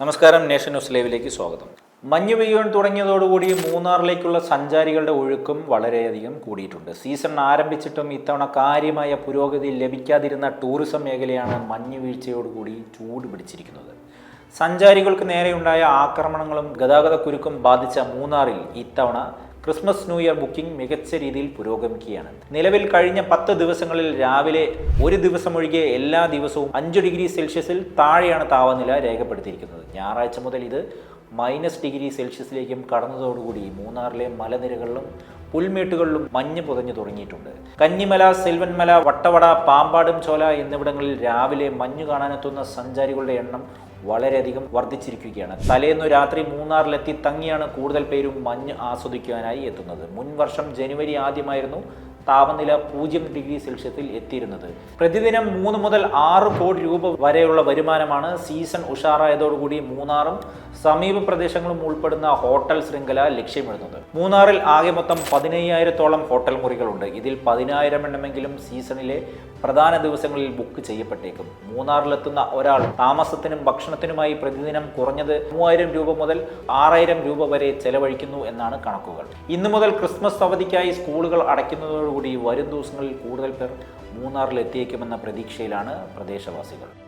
നമസ്കാരം nation news ലൈവിലേക്ക് സ്വാഗതം. മഞ്ഞ് പെയ്യുവാൻ തുടങ്ങിയതോടുകൂടി മൂന്നാറിലേക്കുള്ള സഞ്ചാരികളുടെ ഒഴുക്കും വളരെയധികം കൂടിയിട്ടുണ്ട്. സീസൺ ആരംഭിച്ചിട്ടും ഇത്തവണ കാര്യമായ പുരോഗതി ലഭിക്കാതിരുന്ന ടൂറിസം മേഖലയാണ് മഞ്ഞ് വീഴ്ചയോടുകൂടി ചൂട് പിടിച്ചിരിക്കുന്നത്. സഞ്ചാരികൾക്ക് നേരെയുണ്ടായ ആക്രമണങ്ങളും ഗതാഗത കുരുക്കും ബാധിച്ച മൂന്നാറിൽ ഇത്തവണ ക്രിസ്മസ് ന്യൂ ഇയർ ബുക്കിംഗ് മികച്ച രീതിയിൽ പുരോഗമിക്കുകയാണ്. നിലവിൽ കഴിഞ്ഞ പത്ത് ദിവസങ്ങളിൽ രാവിലെ ഒരു ദിവസം ഒഴികെ എല്ലാ ദിവസവും അഞ്ച് ഡിഗ്രി സെൽഷ്യസിൽ താഴെയാണ് താപനില രേഖപ്പെടുത്തിയിരിക്കുന്നത്. ഞായറാഴ്ച മുതൽ ഇത് മൈനസ് ഡിഗ്രി സെൽഷ്യസിലേക്കും കടന്നതോടുകൂടി മൂന്നാറിലെ മലനിരകളിലും പുൽമേട്ടുകളിലും മഞ്ഞ് പുതഞ്ഞു തുടങ്ങിയിട്ടുണ്ട്. കന്നിമല സെൽവൻമല വട്ടവട പാമ്പാടും ചോല എന്നിവിടങ്ങളിൽ രാവിലെ മഞ്ഞ് കാണാനെത്തുന്ന സഞ്ചാരികളുടെ എണ്ണം വളരെയധികം വർദ്ധിച്ചിരിക്കുകയാണ്. തലേന്ന് രാത്രി മൂന്നാറിലെത്തി തങ്ങിയാണ് കൂടുതൽ പേരും മഞ്ഞ് ആസ്വദിക്കാനായി എത്തുന്നത്. മുൻ വർഷം ജനുവരി ആദ്യമായിരുന്നു താപനില പൂജ്യം ഡിഗ്രി സെൽഷ്യസിൽ എത്തിയിരുന്നത്. പ്രതിദിനം മൂന്ന് മുതൽ ആറ് കോടി രൂപ വരെയുള്ള വരുമാനമാണ് സീസൺ ഉഷാറായതോടുകൂടി മൂന്നാറും സമീപ പ്രദേശങ്ങളും ഉൾപ്പെടുന്ന ഹോട്ടൽ ശൃംഖല ലക്ഷ്യമിടുന്നത്. മൂന്നാറിൽ ആകെ മൊത്തം പതിനയ്യായിരത്തോളം ഹോട്ടൽ മുറികളുണ്ട്. ഇതിൽ പതിനായിരം എണ്ണമെങ്കിലും സീസണിലെ പ്രധാന ദിവസങ്ങളിൽ ബുക്ക് ചെയ്യപ്പെട്ടേക്കും. മൂന്നാറിലെത്തുന്ന ഒരാൾ താമസത്തിനും ഭക്ഷണത്തിനുമായി പ്രതിദിനം കുറഞ്ഞത് മൂവായിരം രൂപ മുതൽ ആറായിരം രൂപ വരെ ചെലവഴിക്കുന്നു എന്നാണ് കണക്കുകൾ. ഇന്നു മുതൽ ക്രിസ്മസ് അവധിക്കായി സ്കൂളുകൾ അടയ്ക്കുന്നതോടുകൂടി വരും ദിവസങ്ങളിൽ കൂടുതൽ പേർ മൂന്നാറിൽ എത്തിയേക്കുമെന്ന പ്രതീക്ഷയിലാണ് പ്രദേശവാസികൾ.